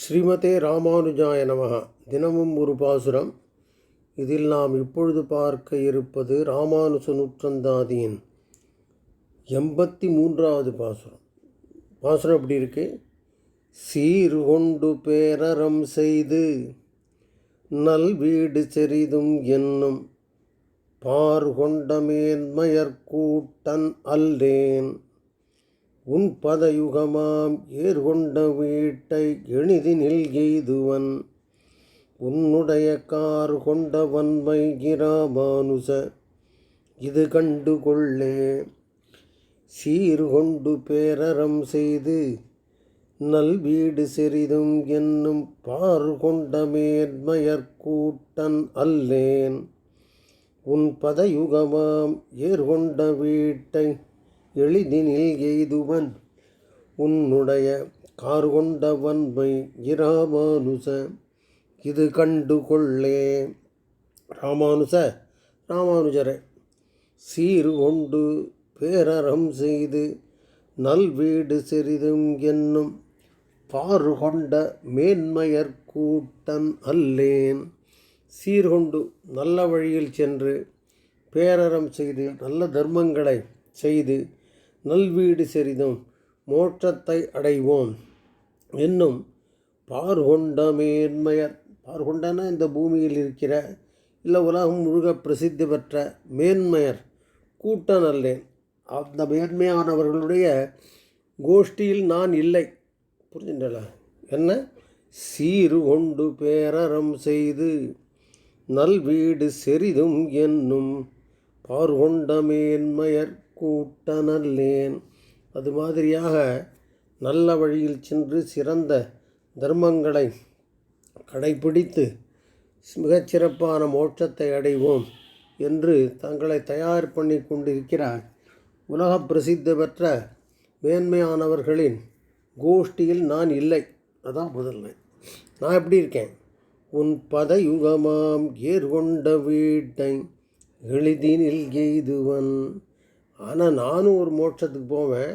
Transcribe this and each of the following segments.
ஸ்ரீமதே ராமானுஜாய நமக. தினமும் ஒரு பாசுரம். இதில் நாம் இப்பொழுது பார்க்க இருப்பது ராமானுஜ நூற்றந்தாதியின் எண்பத்தி மூன்றாவது பாசுரம். பாசுரம் எப்படி இருக்கு? சீர் கொண்டு பேரறம் செய்து நல் வீடு செறிதும் என்னும் பார் கொண்ட அல்லேன் உன் பதயுகமாம் ஏர்கொண்ட வீட்டை எளிதினில் எய்துவன் உன்னுடைய கார் கொண்ட வன்மை கிராமானுச இது கண்டு கொள்ளே. சீர் கொண்டு பேரறம் செய்து நல் வீடு செறிதும் என்னும் பார் கொண்ட மேன்மயற்கூட்டன் அல்லேன். உன் பதயுகமாம் ஏர்கொண்ட வீட்டை எளிதினில் எய்துவன் உன்னுடைய கார் கொண்ட வன்மை இராமானுச. இது கண்டு கொள்ளே ராமானுச ராமானுஜரே. சீர் கொண்டு பேரறம் செய்து நல்வீடு சிறிதும் என்னும் பாறு கொண்ட மேன்மையர் கூட்டன் அல்லேன். சீர்கொண்டு நல்ல வழியில் சென்று பேரறம் செய்து நல்ல தர்மங்களை செய்து நல்வீடு செறிதும் மோட்சத்தை அடைவோம். என்னும் பார்கொண்ட மேன்மையர் பார்கொண்டன இந்த பூமியில் இருக்கிற இல்லை உலகம் முழுக பிரசித்தி பெற்ற மேன்மையர் கூட்டம் அல்லேன் அந்த மேன்மையானவர்களுடைய கோஷ்டியில் நான் இல்லை. புரிஞ்சுட்டல என்ன? சீறு கொண்டு பேரறம் செய்து நல்வீடு செறிதும் என்னும் பார்கொண்ட மேன்மையர் கூட்டனல்லேன் அது மாதிரியாக நல்ல வழியில் சென்று சிறந்த தர்மங்களை கடைபிடித்து மிகச்சிறப்பான மோட்சத்தை அடைவோம் என்று தங்களை தயார் பண்ணி கொண்டிருக்கிறார். உலக பிரசித்தி பெற்ற மேன்மையானவர்களின் கோஷ்டியில் நான் இல்லை. அதான் முதல்ல நான் எப்படி இருக்கேன்? உன் பதயுகமாம் ஏர்கொண்ட வீட்டை எளிதினில் எய்துவன். ஆனால் நானும் ஒரு மோட்சத்துக்கு போவேன்.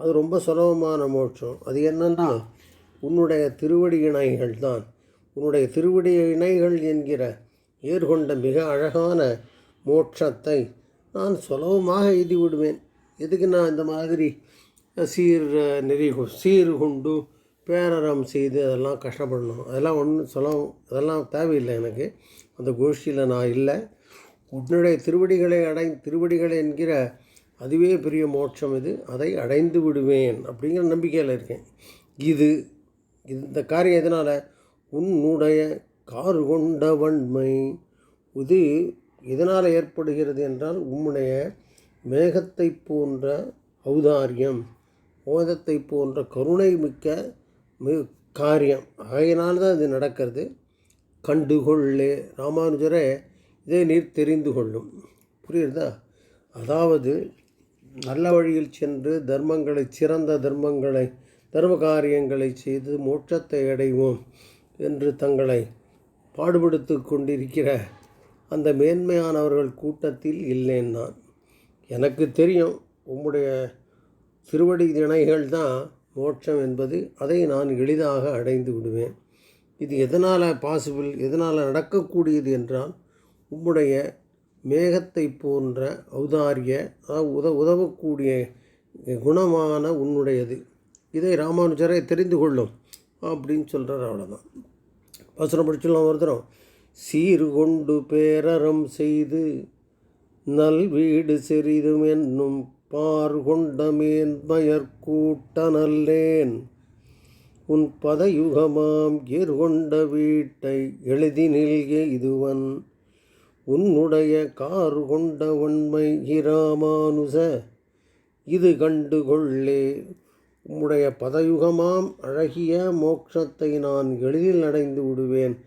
அது ரொம்ப சுலபமான மோட்சம். அது என்னன்னா உன்னுடைய திருவடி இணைகள் தான். உன்னுடைய திருவடி இணைகள் என்கிற ஏற்கொண்ட மிக அழகான மோட்சத்தை நான் சுலபமாக எழுதி விடுவேன் எதுக்கு நான் இந்த மாதிரி சீர் நெறி சீர் கொண்டு பேரறம் செய்து அதெல்லாம் கஷ்டப்படணும். அதெல்லாம் ஒன்றும் சுலபம் அதெல்லாம் தேவையில்லை எனக்கு. அந்த கோஷ்டியில் நான் இல்லை. உன்னுடைய திருவடிகளை அடை திருவடிகளை என்கிற அதுவே பெரிய மோட்சம் இது. அதை அடைந்து விடுவேன் அப்படிங்கிற நம்பிக்கையில் இருக்கேன். இது இந்த காரியம் எதனால்? உன்னுடைய கார் கொண்ட வன்மை. இது எதனால் ஏற்படுகிறது என்றால் உம்முடைய மேகத்தை போன்ற ஔதாரியம் ஓதத்தை போன்ற கருணை மிக்க மி காரியம். ஆகையினால் தான் இது நடக்கிறது. கண்டுகொள்ளே ராமானுஜரை இதை நீர் தெரிந்து கொள்ளும். புரியுறதா அதாவது நல்ல வழியில் சென்று தர்மங்களை சிறந்த தர்மங்களை தர்ம காரியங்களை செய்து மோட்சத்தை அடைவோம் என்று தங்களை பாடுபடுத்து கொண்டிருக்கிற அந்த மேன்மையானவர்கள் கூட்டத்தில் இல்லேன் நான். எனக்கு தெரியும் உம்முடைய திருவடி திணைகள் தான் மோட்சம் என்பது. அதை நான் எளிதாக அடைந்து விடுவேன். இது எதனால் பாசிபிள் எதனால் நடக்கக்கூடியது என்றால் உம்முடைய மேகத்தை போன்ற ஔதாரிய உத உதவக்கூடிய குணமான உன்னுடையது. இதை ராமானுஜரை தெரிந்து கொள்ளும் அப்படின்னு சொல்கிறார் அவ்வளோதான் வசனம் படிச்சுலாம் ஒருத்தரும் சீர் கொண்டு பேரறம் செய்து நல் வீடு செறிதும் என்னும் பார் கொண்ட மேன்மயற் நல்லேன். உன் பதயுகமாம் ஏர்கொண்ட வீட்டை எழுதி எளிதினில் இதுவன் உன்னுடைய கார் கொண்ட உண்மை இராமானுச. இது கண்டு கொள்ளே. உம்முடைய பதயுகமாம் அழகிய மோட்சத்தை நான் எளிதில் அடைந்து விடுவேன்.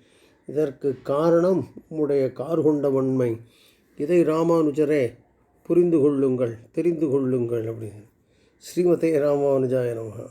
இதற்கு காரணம் உம்முடைய கார் கொண்ட வன்மை. இதை ராமானுஜரே புரிந்து கொள்ளுங்கள் தெரிந்து கொள்ளுங்கள் அப்படின்னு. ஸ்ரீமதே ராமானுஜாய நமகா.